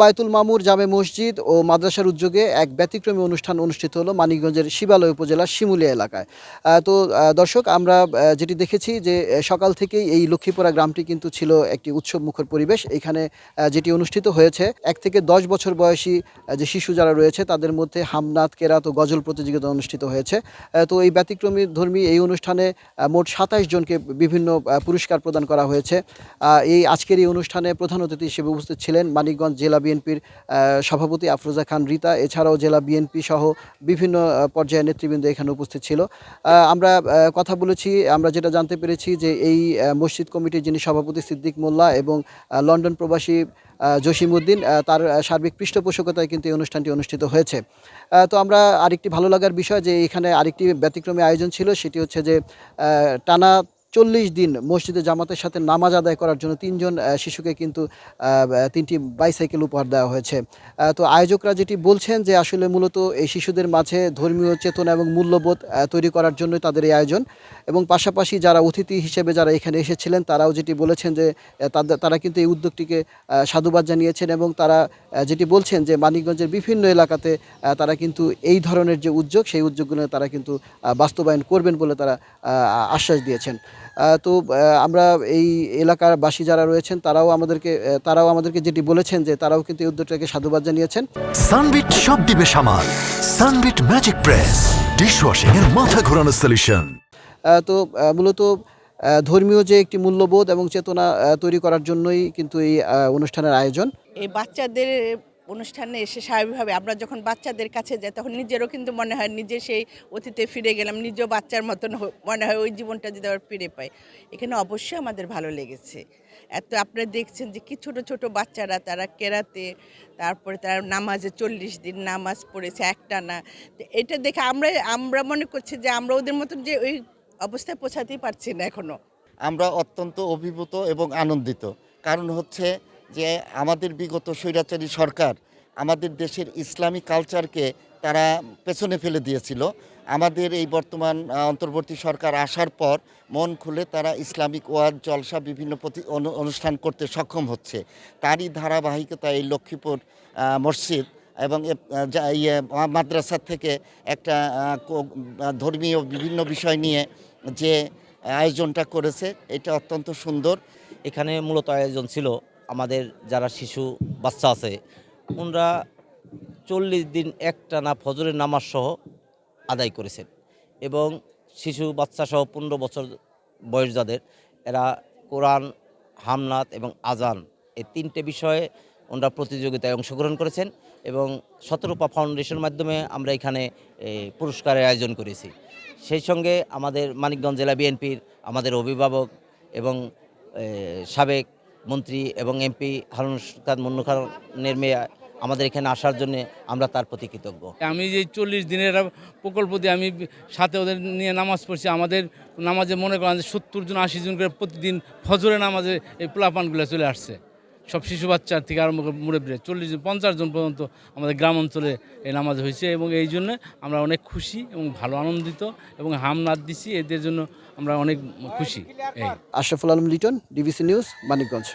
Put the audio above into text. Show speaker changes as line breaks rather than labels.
বায়তুল মামুর জামে মসজিদ ও মাদ্রাসার উদ্যোগে এক ব্যতিক্রমী অনুষ্ঠান অনুষ্ঠিত হলো মানিকগঞ্জের শিবালয় উপজেলার শিমুলিয়া এলাকায়। তো দর্শক, আমরা যেটি দেখেছি যে সকাল থেকেই এই লক্ষ্মীপুরা গ্রামটি কিন্তু ছিল একটি উৎসব মুখর পরিবেশ। এখানে যেটি অনুষ্ঠিত হয়েছে, এক থেকে দশ বছর বয়সী যে শিশু যারা রয়েছে, তাদের মধ্যে হামনাথ কেরাত ও গজল প্রতিযোগিতা অনুষ্ঠিত হয়েছে। তো, এই ব্যতিক্রমী ধর্মী এই অনুষ্ঠানে মোট সাতাইশ জনকে বিভিন্ন পুরস্কার প্রদান করা হয়েছে। এই আজকের এই অনুষ্ঠানে প্রধান অতিথি হিসেবে উপস্থিত ছিলেন মানিকগঞ্জ জেলা বিএনপির সভাপতি আফরোজা খান রিতা এছাড়াও জেলা বিএনপি সহ বিভিন্ন আহ, পর্যায়ের নেতৃবৃন্দ এখানে উপস্থিত ছিল। আমরা কথা বলেছি আমরা যেটা জানতে পেরেছি যে এই মসজিদ কমিটির যিনি সভাপতি সিদ্দিক মোল্লা এবং লন্ডন প্রবাসী জসিমউদ্দিন তার সার্বিক পৃষ্ঠপোষকতায় কিন্তু এই অনুষ্ঠানটি অনুষ্ঠিত হয়েছে। তো আমরা আরেকটি ভালো লাগার বিষয় যে এখানে আরেকটি ব্যতিক্রমী আয়োজন ছিল সেটি হচ্ছে যে টানা চল্লিশ দিন মসজিদে জামাতের সাথে নামাজ আদায় করার জন্য তিনজন শিশুকে কিন্তু তিনটি বাইসাইকেল উপহার দেওয়া হয়েছে। তো আয়োজকরা যেটি বলছেন যে আসলে মূলত এই শিশুদের মাঝে ধর্মীয় চেতনা এবং মূল্যবোধ তৈরি করার জন্যই তাদের এই আয়োজন এবং পাশাপাশি যারা অতিথি হিসেবে যারা এখানে এসেছিলেন, তারাও যেটি বলেছেন যে তাদের, তারা কিন্তু এই উদ্যোগটিকে সাধুবাদ জানিয়েছেন এবং তারা যেটি বলছেন যে মানিকগঞ্জের বিভিন্ন এলাকাতে তারা কিন্তু এই ধরনের যে উদ্যোগ, সেই উদ্যোগগুলো তারা কিন্তু বাস্তবায়ন করবেন বলে তারা আশ্বাস দিয়েছেন। তো আমরা এই এলাকার বাসী যারা রয়েছেন তারাও আমাদেরকে তারাও আমাদেরকে যেটি বলেছেন যে তারাও কিন্তু এই উদ্যোগটাকে সাধুবাদ জানিয়েছেন।
সানবিট সব দিবে সামাল। সানবিট ম্যাজিক প্রেস ডিশওয়াশিং এর মাথা ঘোরানো সলিউশন
তো মূলত ধর্মীয় যে একটি মূল্যবোধ এবং চেতনা তৈরি করার জন্যই কিন্তু এই অনুষ্ঠানের আয়োজন।
এই বাচ্চাদের অনুষ্ঠানে এসে স্বাভাবিকভাবে আমরা যখন বাচ্চাদের কাছে যাই, তখন নিজেরও কিন্তু মনে হয় নিজে সেই অতীতে ফিরে গেলাম নিজেও বাচ্চার মতন মনে হয় ওই জীবনটা যদি আবার ফিরে পাই। এখানে অবশ্যই আমাদের ভালো লেগেছে। এত আপনারা দেখছেন যে কি ছোট ছোট বাচ্চারা, তারা কেরাতে, তারপরে তারা নামাজে চল্লিশ দিন নামাজ পড়েছে একটা না এটা দেখে আমরা আমরা মনে করছি যে আমরা ওদের মতন যে ওই অবস্থায় পৌঁছাতেই পারছি না এখনও
আমরা অত্যন্ত অভিভূত এবং আনন্দিত। কারণ হচ্ছে যে আমাদের বিগত স্বৈরাচারী সরকার আমাদের দেশের ইসলামী কালচারকে তারা পেছনে ফেলে দিয়েছিল। আমাদের এই বর্তমান অন্তর্বর্তী সরকার আসার পর মন খুলে তারা ইসলামিক ওয়াজ, জলসা বিভিন্ন প্রতি অনু- অনুষ্ঠান করতে সক্ষম হচ্ছে। তারই ধারাবাহিকতা এই লক্ষ্মীপুর মসজিদ এবং ইয়ে মাদ্রাসা থেকে একটা ধর্মীয় বিভিন্ন বিষয় নিয়ে যে আয়োজনটা করেছে, এটা অত্যন্ত সুন্দর।
এখানে মূলত আয়োজন ছিল আমাদের যারা শিশু, বাচ্চা আছে, ওনারা চল্লিশ দিন একটানা ফজরের নামাজ সহ আদায় করেছেন। এবং শিশু, বাচ্চা সহ পনেরো বছর বয়স যাদের, এরা কোরআন, হামনাত এবং আজান এই তিনটে বিষয়ে ওনারা প্রতিযোগিতায় অংশগ্রহণ করেছেন এবং শতরূপা ফাউন্ডেশনের মাধ্যমে আমরা এখানে পুরস্কারের আয়োজন করেছি। সেই সঙ্গে আমাদের মানিকগঞ্জ জেলা বিএনপির আমাদের অভিভাবক এবং সাবেক মন্ত্রী এবং এমপি হারুন খান মুন্নু খানের মেয়ে আমাদের এখানে আসার জন্য আমরা তার প্রতি কৃতজ্ঞ।
আমি যে চল্লিশ দিনের প্রকল্প দিয়ে আমি সাথে ওদের নিয়ে নামাজ পড়ছি, আমাদের নামাজে মনে করেন যে সত্তর জন, আশি জন করে প্রতিদিন ফজরে নামাজে এই প্লাপানগুলো চলে আসছে। সব শিশু বাচ্চা থেকে আরম্ভ করে মুরব্বী চল্লিশ জন, পঞ্চাশ জন পর্যন্ত আমাদের গ্রাম অঞ্চলে এই নামাজ হয়েছে এবং এই জন্য আমরা অনেক খুশি এবং ভালো আনন্দিত এবং হামনাদ দিছি, এদের জন্য আমরা অনেক খুশি।
Ashraful Alam Liton, DBC news, Manikganj.